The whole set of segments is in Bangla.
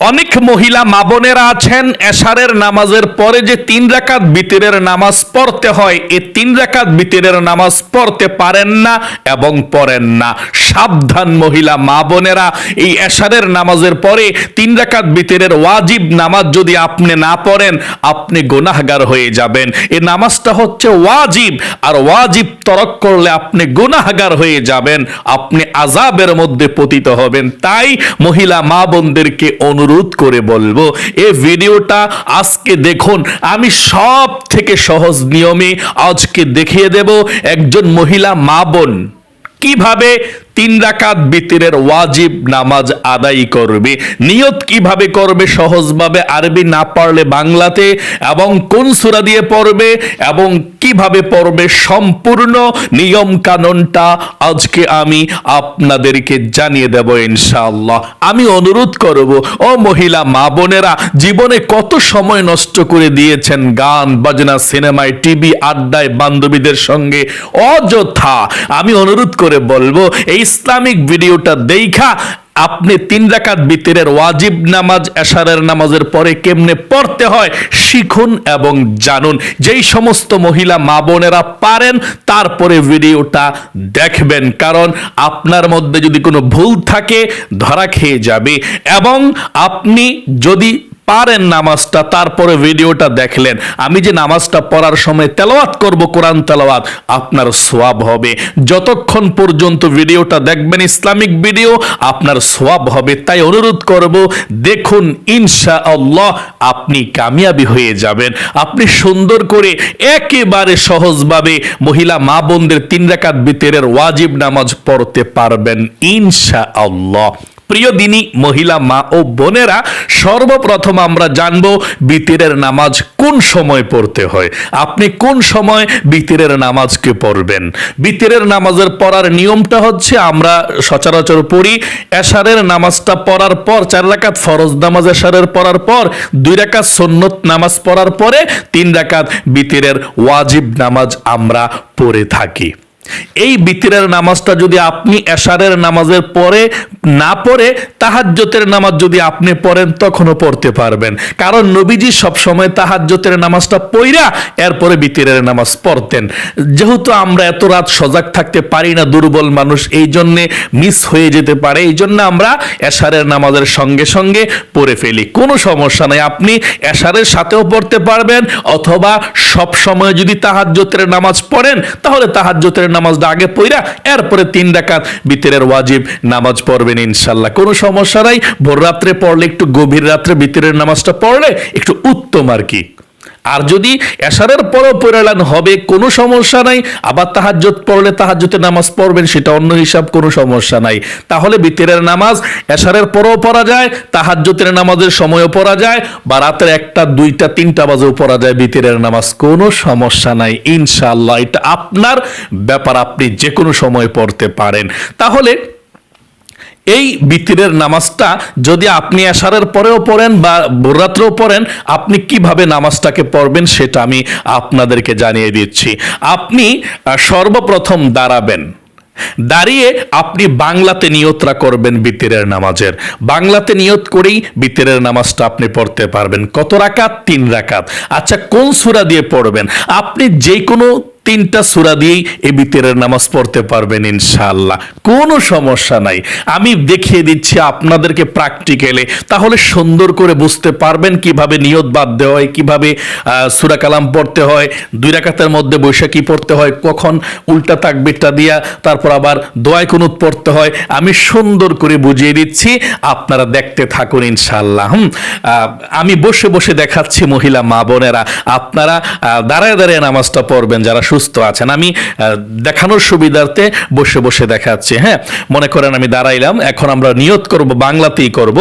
অনেক মহিলা মা বোনেরা আছেন, এশারের নামাজের পরে যে তিন রাকাত বিতিরের নামাজ পড়তে হয় এই তিন রাকাত বিতিরের নামাজ পড়তে পারেন না এবং পড়েন না। সাবধান মহিলা মা বোনেরা, এই এশারের নামাজের পরে তিন রাকাত বিতিরের ওয়াজিব নামাজ যদি আপনি না পড়েন, আপনি গুনাহগার হয়ে যাবেন। এই নামাজটা হচ্ছে ওয়াজিব, আর ওয়াজিব তরক করলে আপনি গুনাহগার হয়ে যাবেন, আপনি আজাবের মধ্যে পতিত হবেন। তাই মহিলা মা বোনদেরকে অনুরোধ করে বলব এ ভিডিওটা আজকে দেখুন। আমি সব থেকে সহজ নিয়মে আজকে দেখিয়ে দেব, একজন মহিলা মা বোন কীভাবে তিন রাকাত বিতিরের ওয়াজিব নামাজ আদায় করবে। নিয়ত কীভাবে করবে? সহজভাবে আরবি না পারলে বাংলাতে এবং কোন সূরা দিয়ে পড়বে এবং কীভাবে পড়বে? সম্পূর্ণ নিয়ম কানুনটা আজকে আমি আপনাদেরকে জানিয়ে দেব ইনশাআল্লাহ। আমি অনুরোধ করব, ও মহিলা, মা বোনেরা, জীবনে কত সময় নষ্ট করে দিয়েছেন গান, বাজনা, সিনেমায়, টিভি, আড্ডায় বান্ধবীদের সঙ্গে? অযথা। আমি অনুরোধ করে বলব, এই ইসলামিক ভিডিওটা দেখা আপনি তিন রাকাত বিতিরের ওয়াজিব নামাজ, এশারের নামাজের পরে কেমনে পড়তে হয় শিখুন এবং জানুন। যেই সমস্ত মহিলা মা বোনেরা পারেন, তারপরে ভিডিওটা দেখবেন। কারণ আপনার মধ্যে যদি কোনো ভুল থাকে, ধরা খেয়ে যাবে। এবং আপনি যদি পারেন নামাজটা, তারপরে ভিডিওটা দেখলেন। আমি যে নামাজটা পড়ার সময় তেলাওয়াত করব, কোরআন তেলাওয়াত, আপনার সোয়াব হবে। যতক্ষণ পর্যন্ত ভিডিওটা দেখবেন, ইসলামিক ভিডিও, আপনার সোয়াব হবে। তাই অনুরোধ করব, দেখুন ইনশা আল্লাহ আপনি কামিয়াবি হয়ে যাবেন। আপনি সুন্দর করে একেবারে সহজভাবে মহিলা মা বোনদের তিন রাকাত বিতেরের ওয়াজিব নামাজ পড়তে পারবেন ইনশা আল্লাহ প্রিয় দিনী মহিলা মা ও বোনেরা, সর্বপ্রথম আমরা জানব বিতিরের নামাজ কোন সময় পড়তে হয়। আপনি কোন সময় বিতিরের নামাজকে পড়বেন? বিতিরের নামাজের পড়ার নিয়মটা হচ্ছে, আমরা সচরাচর পড়ি, এশারের নামাজটা পড়ার পর, চার রাকাত ফরজ নামাজ এশারের পড়ার পর, দুই রাকাত সন্নত নামাজ পড়ার পরে, তিন রাকাত বিতিরের ওয়াজিব নামাজ আমরা পড়ে থাকি। এই বিতিরের নামাজটা যদি আপনি এশারের নামাজের পরে না পড়ে, তাহাজ্জতের নামাজ যদি আপনি পড়েন, তখনও পড়তে পারবেন। কারণ নবীজি সবসময় তাহাজ্জতের নামাজটা পইরা এরপরে বিতিরের নামাজ পড়তেন। যেহেতু আমরা এত রাত সজাগ থাকতে পারি না, দুর্বল মানুষ, এই জন্যে মিস হয়ে যেতে পারে। এই জন্য আমরা এশারের নামাজের সঙ্গে সঙ্গে পড়ে ফেলি। কোনো সমস্যা নাই, আপনি এশারের সাথেও পড়তে পারবেন, অথবা সব সময় যদি তাহাজ্জতের নামাজ পড়েন, তাহলে তাহাজ্জতের নামাজটা আগে পইরা এরপরে তিন ডাকাত বিতরের ওয়াজিব নামাজ পড়বেন ইনশাল্লাহ কোনো সমস্যা নাই, ভোর রাত্রে পড়লে একটু গভীর রাত্রে বিতরের নামাজটা পড়লে একটু উত্তম আর কি। আর যদি এশারের পরও পড়ালান হবে, কোনো সমস্যা নাই। আবার তাহাজ্জত পড়লে তাহাজ্জতের নামাজ পড়বেন, সেটা অন্য হিসাব, কোনো সমস্যা নাই। তাহলে বিতরের নামাজ এশারের পরও পড়া যায় তাহাজ্জতের নামাজের সময়ও পড়া যায়, বা রাতের একটা, দুইটা, তিনটা বাজেও পড়া যায় বিতরের নামাজ। কোনো সমস্যা নাই, ইনশাআল্লাহ। এটা আপনার ব্যাপার, আপনি যে কোনো সময় পড়তে পারেন। তাহলে এই বিতিরের নামাজটা যদি আপনি আসারের পরেও পড়েন বা ভোররাত্রেও পড়েন, আপনি কীভাবে নামাজটাকে পড়বেন সেটা আমি আপনাদেরকে জানিয়ে দিচ্ছি। আপনি সর্বপ্রথম দাঁড়াবেন। দাঁড়িয়ে আপনি বাংলাতে নিয়তরা করবেন বিতিরের নামাজের। বাংলাতে নিয়ত করেই বিতিরের নামাজটা আপনি পড়তে পারবেন। কত রাকাত? তিন রাকাত। আচ্ছা কোন সূরা দিয়ে পড়বেন? আপনি যে কোনো তিনটা সুরা দিয়েই এই বিতিরের নামাজ পড়তে পারবেন ইনশাআল্লাহ। কোনো সমস্যা নাই। আমি দেখিয়ে দিচ্ছি আপনাদেরকে প্র্যাকটিক্যালে তাহলে সুন্দর করে বুঝতে পারবেন কীভাবে নিয়ত বাঁধতে হয়, কীভাবে সূরা কালাম পড়তে হয়, দুই রাকাতের মধ্যে বৈশাখী পড়তে হয়, কখন উল্টা তাকবিরটা দিয়া তারপর আবার দোয়ায় কুনুত পড়তে হয়। আমি সুন্দর করে বুঝিয়ে দিচ্ছি, আপনারা দেখতে থাকুন ইনশাআল্লাহ। আমি বসে বসে দেখাচ্ছি মহিলা মা বোনেরা। আপনারা দাঁড়ায় দাঁড়িয়ে নামাজটা পড়বেন, যারা সুস্থ আছেন। আমি দেখানোর সুবিধার্থে বসে বসে দেখাচ্ছি হ্যাঁ? মনে করেন আমি দাঁড়াইলাম, এখন আমরা নিয়ত করব, বাংলাতেই করব।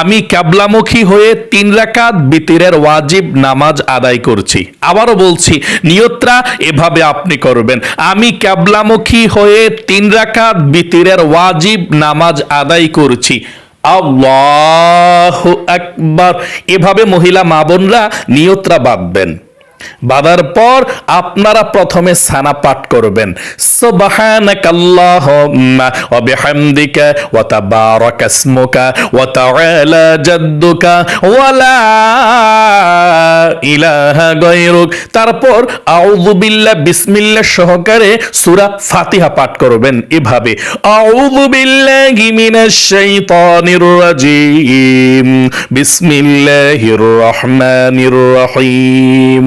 আমি ক্যাবলামুখী হয়ে তিন রাকাত বিতিরের ওয়াজিব নামাজ আদায় করছি। আবারও বলছি নিয়তরা এভাবে আপনি করবেন। আমি ক্যাবলামুখী হয়ে তিন রাকাত বিতিরের ওয়াজিব নামাজ আদায় করছি। আল্লাহ আকবার। এভাবে মহিলা মা বোনরা নিয়তরা বাঁধবেন। বাঁধার পর আপনারা প্রথমে সানা পাঠ করবেন। ইলাহা তারপর আউযু বিল্লাহ সহকারে সূরা ফাতিহা পাঠ করবেন এভাবে। আউযু বিল্লাহি মিনাশ বিসমিল্লাহির রহমানির রহিম।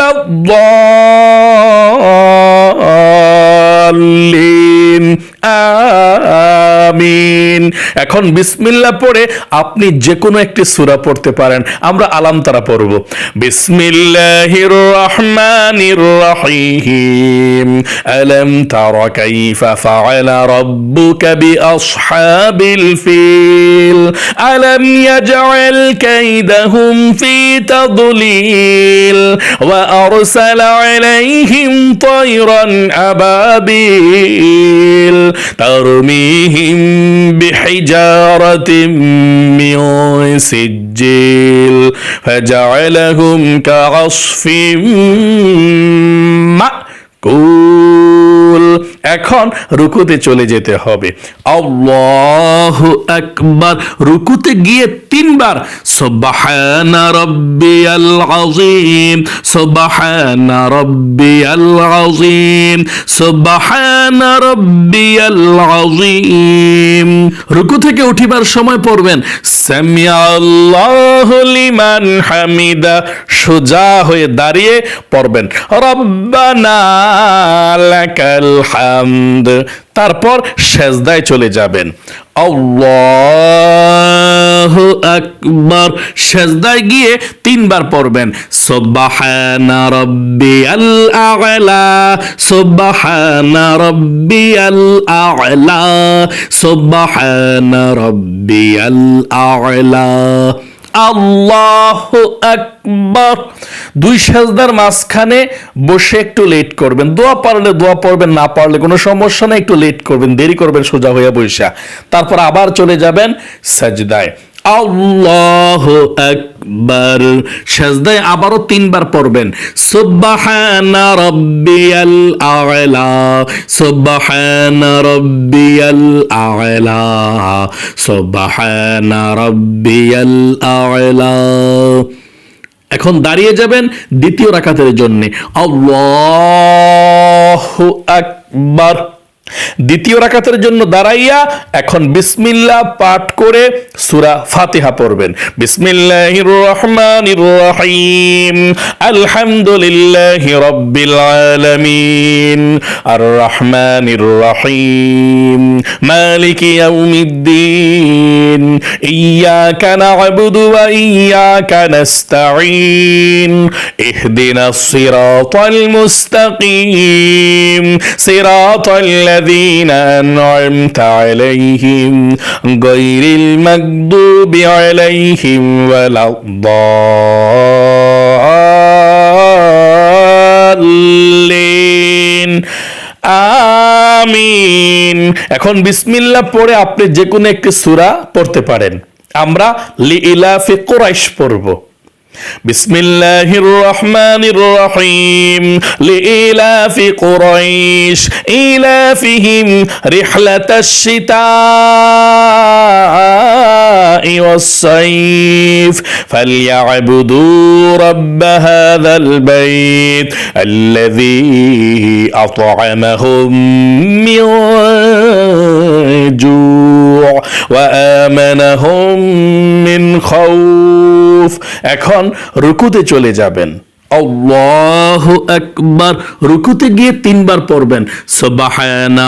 মাগদুবি আলাইহিম ওয়ালাদ-দাল্লিন আমিন এখন বিসমিল্লাহ পড়ে আপনি যে কোনো একটি সূরা পড়তে পারেন আমরা আলাম তারা পড়ব বিসমিল্লাহির রহমানির রহিম আলাম তারা কাইফা ফাআলা রাব্বুকা বিআসহাবিল ফিল আলাম ইয়াজআল কাইদাহুম ফি তাদলিল ওয়া আরসালা আলাইহিম طيرا أبابيل ترميهم بحجارة من سجيل فجعلهم كعصف مأكول এখন রুকুতে চলে যেতে হবে। আল্লাহু আকবার। রুকুতে গিয়ে তিনবার, সুবহানা আযীম সুবহানা আযীম সুবহানা আযীম। রুকু থেকে উঠিবার সময় পড়বেন। সামিআল্লাহু লিমান হামিদা। সোজা হয়ে দাঁড়িয়ে পড়বেন। রব্বানা লাকাল হামদ। তারপর সেজদায় চলে যাবেন। আল্লাহু আকবার। সেজদায় গিয়ে তিনবার পড়বেন। সুবহানা রাব্বিয়াল আ'লা, সুবহানা রাব্বিয়াল আ'লা, সুবহানা রাব্বিয়াল আ'লা। আল্লাহু আকবর। দুই সাজদার মাঝখানে বসে একটু লেট করবেন। দোয়া পারলে দোয়া পড়বেন, না পারলে কোনো সমস্যা নেই, একটু লেট করবেন, দেরি করবেন, সোজা হইয়া বৈশা তারপর আবার চলে যাবেন সাজদায়। আল্লাহ আকবার। সাজদায় আবারও তিনবার পড়বেন। সুবহানা রাব্বিয়াল আ'লা, সুবহানা রাব্বিয়াল আ'লা, সুবহানা রাব্বিয়াল আ'লা। এখন দাঁড়িয়ে যাবেন দ্বিতীয় রাকাতের জন্য। আল্লাহু আকবার। দ্বিতীয় রাকাতের জন্য দাঁড়াইয়া এখন বিসমিল্লা পাঠ করে সূরা ফাতিহা পড়বেন। বিসমিল্লাহির রহমানির রহিম। আলহামদুলিল্লাহি রাব্বিল আলামিন। আর রহমানির রহিম। মালিকি ইয়াউমিদ্দিন। ওয়া ইহদিনাস সিরাতাল মুস্তাকিম। সিরাতাল الذين أنعمت عليهم غير المغضوب عليهم ولا الضالين আমিন এখন বিসমিল্লাহ পড়ে আপনি যে কোনো একটি সূরা পড়তে পারেন আমরা লিইলাফি কুরাইশ পড়ব بسم الله الرحمن الرحيم لإلاف قريش إلافهم رحلة الشتاء والصيف فليعبدوا رب هذا البيت الذي أطعمهم من جوع এখন রুকুতে চলে যাবেন। আল্লাহু আকবার। রুকুতে গিয়ে তিনবার পড়বেন। সুবহানা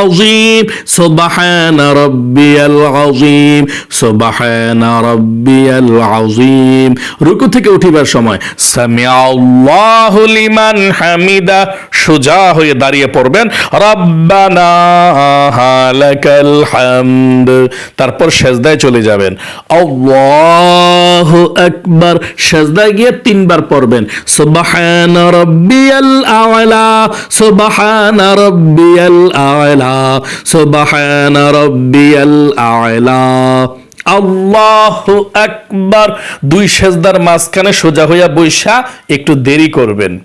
আযীম সুবহানা আযীম সুবহানা আযীম। রুকু থেকে উঠিবার সময় লিমান হামিদা, সোজা হয়ে দাঁড়িয়ে পড়বেন। রাব্বানা লাকাল হামদ। তারপর সেজদায় চলে যাবেন। আল্লাহু আকবার। সেজদায় গিয়ে তিনবার পড়বেন, সুবহান রাব্বিয়াল সুবহান রাব্বিয়াল সুবহান রাব্বিয়াল আ'লা আল্লাহু আকবার। দুই সেজদার মাঝখানে সোজা হইয়া বৈশা একটু দেরি করবেন।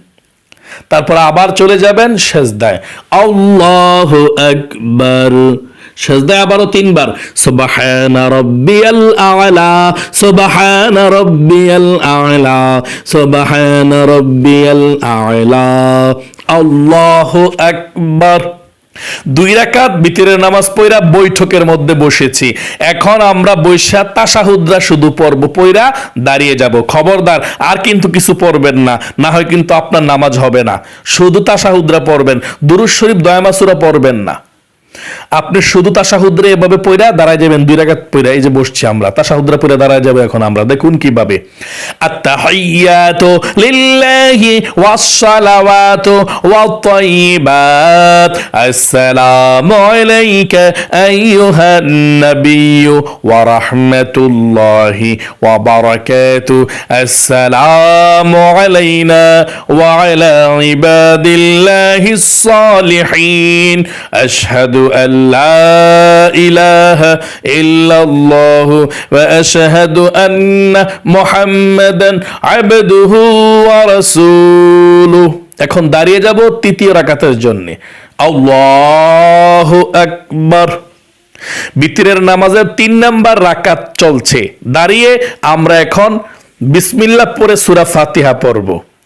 তারপর আবার চলে যাবেন সেজদায়। আল্লাহ আকবার। সেজদায় আবারও তিনবার, সুবহান রাব্বিয়াল আ'লা, সুবহান রাব্বিয়াল আ'লা, সুবহান রাব্বিয়াল আ'লা। আল্লাহু আকবার। দুই রাকাত বিতিরের নামাজ পয়রা বৈঠকের মধ্যে বসেছি। এখন আমরা বৈশা তাসাহুদরা শুধু পড়ব পয়রা দাঁড়িয়ে যাব। খবরদার, আর কিন্তু কিছু পড়বেন না না হয় কিন্তু আপনার নামাজ হবে না। শুধু তাসাহুদরা পড়বেন দুরুজ শরীফ দয়ামাসুরা পড়বেন না। আপনি শুধু তাসাহুদ্রে এভাবে পয়রা দাঁড়ায় যাবেন, দুই রাকাত পয়রা এই যে বসছি আমরা তাসাহুদ্রা পয়রা দাঁড়ায় যাবে এখন আমরা, দেখুন কীভাবে। আত্তাহিয়াতু লিল্লাহি ওয়াসসালাওয়াতু ওয়াত-তাইয়িবাত, আসসালামু আলাইকা আইয়ুহান নাবিয়্যু ওয়া রাহমাতুল্লাহি ওয়া বারাকাতু, আসসালামু আলাইনা ওয়া আলা ইবাদিল্লাহিস সালিহিন আশহাদু লা ইলাহা ইল্লাল্লাহু ওয়া আশহাদু আন্না মুহাম্মাদান আবদুহু ওয়া রাসূলুহু এখন দাঁড়িয়ে যাব তৃতীয় রাকাতের জন্য। আল্লাহু আকবার। বিতিরের নামাজের তিন নাম্বার রাকাত চলছে। দাঁড়িয়ে আমরা এখন বিসমিল্লাহ পরে সূরা ফাতিহা পড়ব।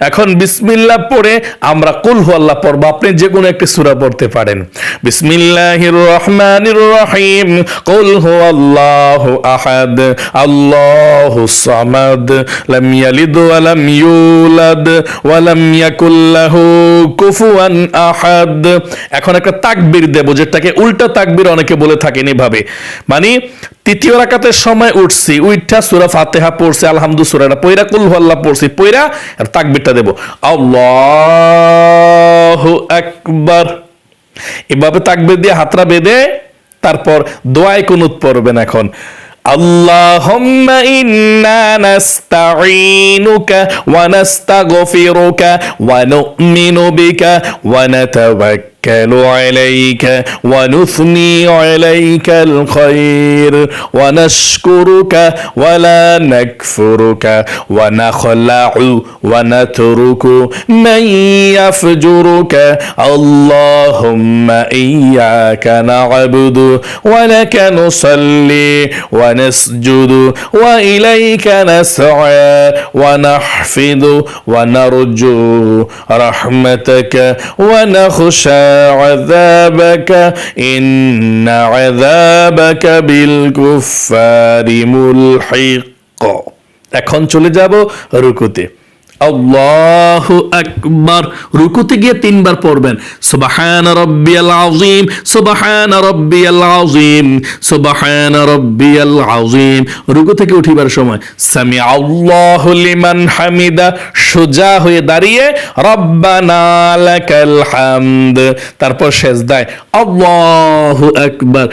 এখন বিসমিল্লাহ পড়ে আমরা কুল আল্লাহ পড়ব। আপনি যে কোনো একটি সূরা পড়তে পারেন। রহিম। কুল আহাদ। সামাদ। লাম ইয়ালিদ ওয়া লাম ইউলাদ। ওয়া লাম কুফুয়ান আহাদ। এখন একটা তাকবীর দেব, যেটাকে উল্টা তাকবীর অনেকে বলে থাকেন এভাবে। মানে তৃতীয় রাকাতের সময় উঠছি উইঠা সুরা ফাতেহা পড়ছি আলহামদু সুরাটা পয়রা কুল আল্লাহ পড়ছি পয়রা আর তাকবিরটা দেব আল্লাহু আকবার এভাবে তাকবির দিয়ে হাতরা বেঁধে তারপর দোয়ায় কুনুত পড়বেন এখন اللهم إنا نستعينك ونستغفرك ونؤمن بك ونتوكل عليك ونثني عليك الخير ونشكرك ولا نكفرك ونخلع ونترك من يفجرك. اللهم إياك نعبد ولك نصلي ونسجد وإليك نسعى ونحفظ ونرجو رحمتك ونخشى عذابك إن عذابك بالكفار ملحق এখন চলে যাব রুকুতে আল্লাহু আকবার। রুকুতে গিয়ে তিনবার পড়বেন। রুকু থেকে উঠিবার সময় সামি আল্লাহু লিমান হামিদা হয়ে দাঁড়িয়ে, রব্বানা লাকাল হামদ। তারপর সেজদায়, আল্লাহু আকবার।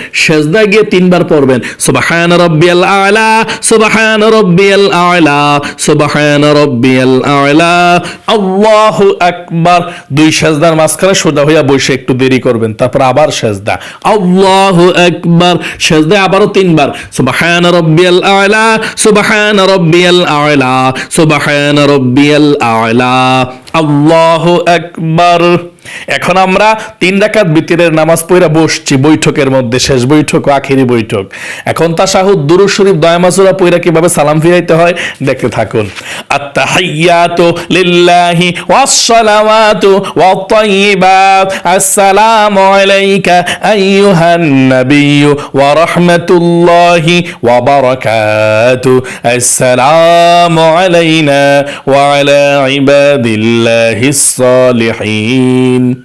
গিয়ে তিনবার পড়বেন, সুবহান রাব্বিয়াল আ'লা, সুবহান রাব্বিয়াল আ'লা, সুবহান আ'লা আকবার। দুই সেজদার মাঝখানে সোজা হইয়া বসে একটু দেরি করবেন, তারপর আবার সেজদা। আল্লাহ আকবার সেজদা আবারও তিনবার। সুবাহান রব্বিয়াল আয়লা সুবাহান রব্বিয়াল আয়লা সুবাহান রব্বিয়াল আয়লা আল্লাহ আকবার। এখন আমরা তিন রাকাত বিতিরের নামাজ পড়া বসছি, বৈঠকের মধ্যে, শেষ বৈঠক আখেরি বৈঠক। এখন তা তাশাহুদ, দুরূদ শরীফ, দয়া মাসুরা পড়া কীভাবে সালাম ফিরাইতে হয়, দেখতে থাকুন। আত্তাহিয়াতু লিল্লাহি আসসালামু আলাইকা আইয়ুহান ওয়া রাহমাতুল্লাহি ওয়া বারাকাতু। আসসালামু আলাইনা ওয়া আলা ইবাদিল্লাহিস সালিহিন alamin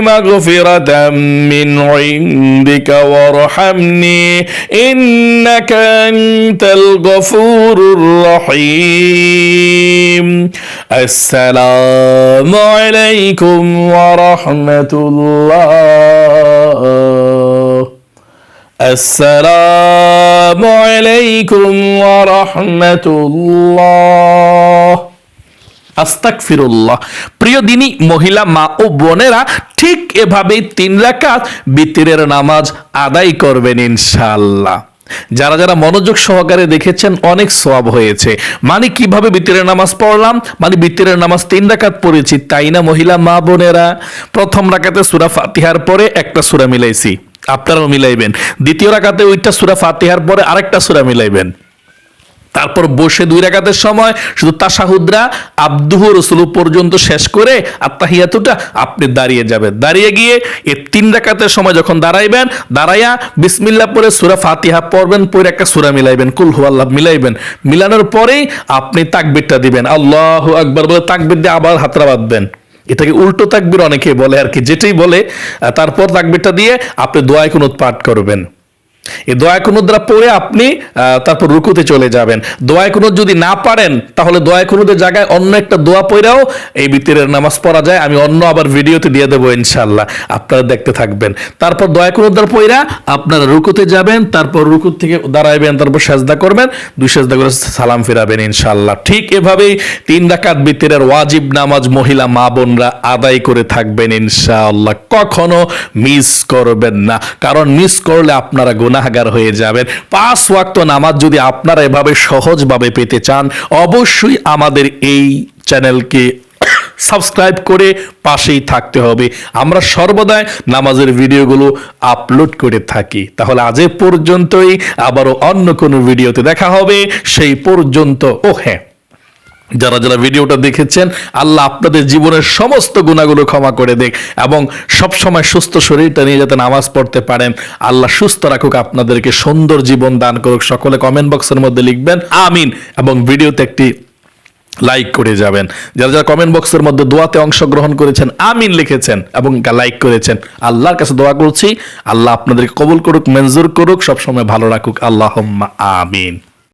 مغفرة من عندك وارحمني إنك أنت الغفور الرحيم. السلام عليكم ورحمة الله. السلام عليكم ورحمة الله. আস্তাক ফিরুল্লাহ প্রিয় দিনী, মহিলা, মা ও বোনেরা, ঠিক এভাবেই তিন রাকাত বিতিরের নামাজ আদায় করবেন ইনশাআল্লাহ। যারা যারা মনোযোগ সহকারে দেখেছেন, অনেক সওয়াব হয়েছে। মানে কীভাবে বিতিরের নামাজ পড়লাম? মানে বিতিরের নামাজ তিন রাকাত পড়েছি, তাই না মহিলা, মা বোনেরা? প্রথম রাকাতে সূরা ফাতিহার পরে একটা সূরা মিলাইছি। আপনারাও মিলাইবেন। দ্বিতীয় রাকাতে ওইটা সূরা ফাতিহার পরে আরেকটা সূরা মিলাইবেন। তারপর বসে দুই রাকাতের সময় শুধু তাসাহুদরা আব্দুহ রসুলু পর্যন্ত শেষ করে আত্মাহিয়াতুটা আপনি দাঁড়িয়ে যাবেন। দাঁড়িয়ে গিয়ে এই তিন রাকাতের সময় যখন দাঁড়াইবেন, দাঁড়াইয়া বিসমিল্লা পরে সুরা ফাতিহা পড়বেন পরে একটা সুরা মিলাইবেন, কুল হু আল্লাহ মিলাইবেন। মিলানোর পরেই আপনি তাকবিরটা দিবেন। আল্লাহ আকবর বলে তাকবির দিয়ে আবার হাতরা বাঁধবেন। এটাকে উল্টো তাকবির অনেকে বলে আর কি, যেটাই বলে তারপর তাকবিরটা দিয়ে আপনি দোয়ায় কোনো পাঠ করবেন। এই দোয়া কুনুদ্রা পড়ে আপনি তারপর রুকুতে চলে যাবেন। দোয়া কুনুদ যদি না পারেন, তাহলে দোয়া কুনুদের জায়গায় অন্য একটা দোয়া পড়েও এই ভিতরের নামাজ পড়া যায়। আমি অন্য আবার ভিডিওতে দিয়ে দেবো ইনশাল্লাহ আপনারা দেখতে থাকবেন। তারপর দোয়া কুনুদ্রা পড়া আপনারা রুকুতে যাবেন, তারপর রুকুত থেকে দাঁড়াইবেন, তারপর সাজদা করবেন, দুই সাজদা করে সালাম ফিরাবেন ইনশাল্লাহ ঠিক এভাবেই তিন রাকাত ভিতরের ওয়াজিব নামাজ মহিলা মা বোনরা আদায় করে থাকবেন ইনশাআল্লাহ। কখনো মিস করবেন না। কারণ মিস করলে আপনারা গুনাহগার হয়ে যাবেন। পাঁচ ওয়াক্ত নামাজ যদি আপনারা এভাবে সহজভাবে পেতে চান, অবশ্যই আমাদের এই চ্যানেলকে সাবস্ক্রাইব করে পাশেই থাকতে হবে। আমরা সর্বদাই নামাজের ভিডিওগুলো আপলোড করে থাকি। তাহলে আজ পর্যন্তই, আবারও অন্য কোনো ভিডিওতে দেখা হবে। সেই পর্যন্ত ও হ্যাঁ। যারা যারা ভিডিওটা দেখেছেন, আল্লাহ আপনাদের জীবনের সমস্ত গুণাগুলো ক্ষমা করে দেখ এবং সব সময় সুস্থ শরীরটা নিয়ে যাতে নামাজ পড়তে পারেন। আল্লাহ সুস্থ রাখুক আপনাদেরকে, সুন্দর জীবন দান করুক। সকলে কমেন্ট বক্সের মধ্যে লিখবেন, আমিন এবং ভিডিওতে একটি লাইক করে যাবেন। যারা যারা কমেন্ট বক্সের মধ্যে দোয়াতে অংশগ্রহণ করেছেন, আমিন লিখেছেন এবং লাইক করেছেন। আল্লাহর কাছে দোয়া করছি, আল্লাহ আপনাদেরকে কবুল করুক, মঞ্জুর করুক, সবসময় ভালো রাখুক। আল্লাহ আমিন।